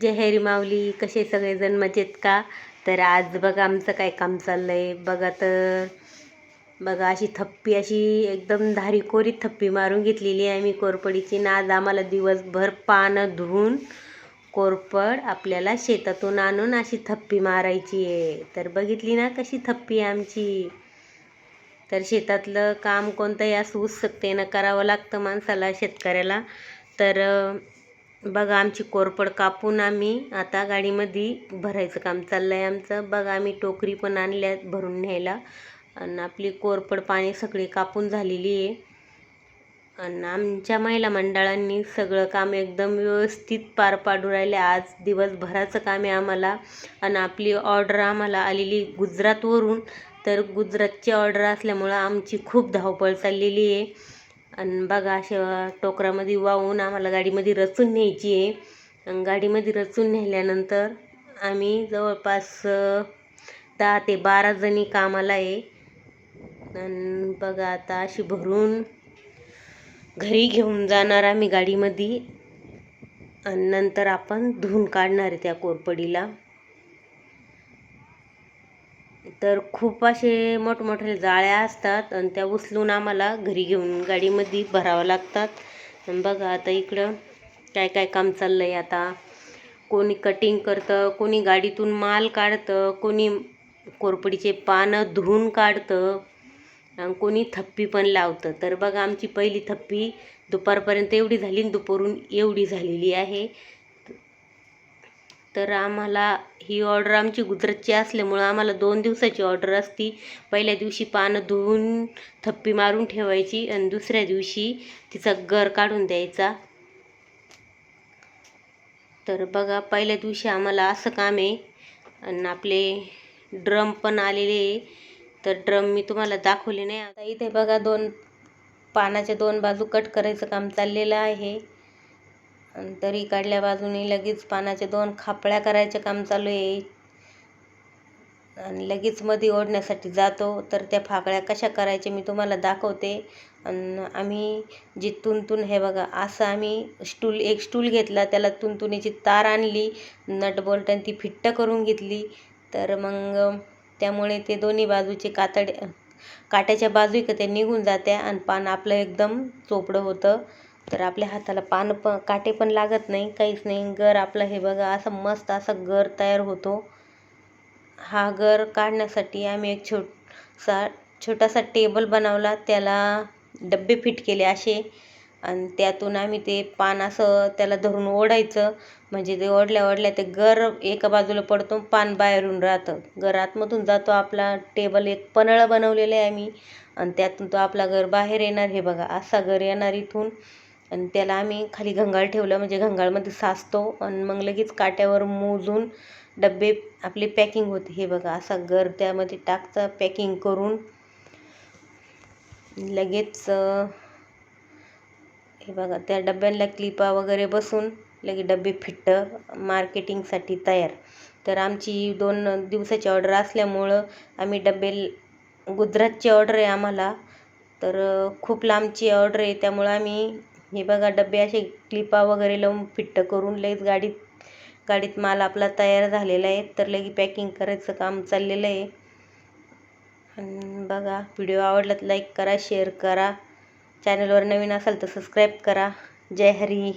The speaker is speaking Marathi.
जय हरी माऊली कसे सगळेजण मजेत का? तर आज बघा आमचं काय काम चाललं आहे बघा तर बघा अशी थप्पी अशी एकदम धारीकोरी थप्पी मारून घेतलेली आहे आम्ही कोरपडीची. ना आज आम्हाला दिवसभर पानं धुवून कोरपड आपल्याला शेतातून आणून अशी थप्पी मारायची आहे. तर बघितली ना कशी थप्पी आहे आमची. तर शेतातलं काम कोणतंही असू शकते ना करावं लागतं माणसाला शेतकऱ्याला. तर बघा आमची कोरपड कापून आम्ही आता गाडीमध्ये भरायचं काम चाललं आहे आमचं. बघा आम्ही टोकरी पण आणल्या भरून न्यायला. आणि आपली कोरपड पाणी सगळी कापून झालेली आहे. आणि आमच्या महिला मंडळांनी सगळं काम एकदम व्यवस्थित पार पाडू राहिले. आज दिवसभराचं काम आहे आम्हाला. आणि आपली ऑर्डर आम्हाला आलेली गुजरातवरून. तर गुजरातची ऑर्डर असल्यामुळं आमची खूप धावपळ चाललेली आहे. आणि बघा अशा टोकरामध्ये वाहून आम्हाला गाडीमध्ये रचून न्यायची आहे. आणि गाडीमध्ये रचून नेल्यानंतर आम्ही जवळपास दहा ते बारा जणी कामाला आहे. आणि बघा आता अशी भरून घरी घेऊन जाणार आम्ही गाडीमध्ये. आणि नंतर आपण धुवून काढणार आहे त्या कोरपडीला. तर खूप असे मोठमोठे जाळ्या असतात आणि त्या उचलून आम्हाला घरी घेऊन गाडीमध्ये भरावं लागतात. आणि बघा आता इकडं काय काय काम चाललं आहे आता. कोणी कटिंग करतं कोणी गाडीतून माल काढतं कोणी कोरपडीचे पानं धुवून काढतं आणि कोणी थप्पी पण लावतं. तर बघा आमची पहिली थप्पी दुपारपर्यंत एवढी झाली आणि दुपारून एवढी झालेली आहे. तर आम्हाला ही ऑर्डर आमची गुजरातची असल्यामुळं आम्हाला दोन दिवसाची ऑर्डर असती. पहिल्या दिवशी पानं धुवून थप्पी मारून ठेवायची आणि दुसऱ्या दिवशी तिचा गर काढून द्यायचा. तर बघा पहिल्या दिवशी आम्हाला असं काम आहे. आणि आपले ड्रम पण आलेले आहे. तर ड्रम मी तुम्हाला दाखवले नाही. आता इथे बघा दोन पानाच्या दोन बाजू कट करायचं काम चाललेलं आहे. तरी काढल्या बाजूने लगेच पानाच्या दोन खापळ्या करायचं काम चालू आहे. आणि लगेच मध्ये ओढण्यासाठी जातो. तर त्या फाकळ्या कशा करायच्या मी तुम्हाला दाखवते. आणि आम्ही जी तुनतुन हे बघा असं आम्ही स्टूल एक स्टूल घेतला त्याला तुनतुनीची तार आणली नट बोल्ट आणि ती फिट्ट करून घेतली. तर मग त्यामुळे ते दोन्ही बाजूचे कातडे काट्याच्या बाजू का ते निघून जात्या आणि पान आपलं एकदम चोपडं होतं. तर आपल्या हाताला पान पण काटे पण लागत नाही काहीच नाही. गर आपलं हे बघा असं मस्त असा गर तयार होतो. हा गर काढण्यासाठी आम्ही एक छोटसा छोटासा टेबल बनवला. त्याला डब्बे फिट केले असे. आणि त्यातून आम्ही ते पान असं त्याला धरून ओढायचं. म्हणजे ते ओढल्या ओढल्या ते गर एका बाजूला पडतो पान बाहेरून राहतं. गर आतमधून जातो आपला टेबल. एक पनळं बनवलेलं आहे आम्ही. आणि त्यातून तो आपला घर बाहेर येणार. हे बघा असा घर येणार इथून. आणि त्याला आम्ही खाली घंगाळ ठेवलं म्हणजे घंगाळमध्ये साचतो आणि मग लगेच काट्यावर मोजून डबे आपले पॅकिंग होते. हे बघा असा गर त्यामध्ये टाकचा पॅकिंग करून लगेच हे बघा त्या डब्यांना क्लिपा वगैरे बसून लगे डबे फिट्ट मार्केटिंगसाठी तयार. तर आमची दोन दिवसाची ऑर्डर असल्यामुळं आम्ही डबे गुजरातची ऑर्डर आहे आम्हाला. तर खूप लांबची ऑर्डर आहे त्यामुळं आम्ही हे बघा डबे असे क्लिपा वगैरे लावून फिट्ट करून लगेच गाडीत गाडीत माल आपला तयार झालेला आहे. तर लगे पॅकिंग करायचं काम चाललेलं आहे. आणि बघा व्हिडिओ आवडला तर लाईक करा शेअर करा. चॅनलवर नवीन असाल तर सबस्क्राईब करा. जय हरी.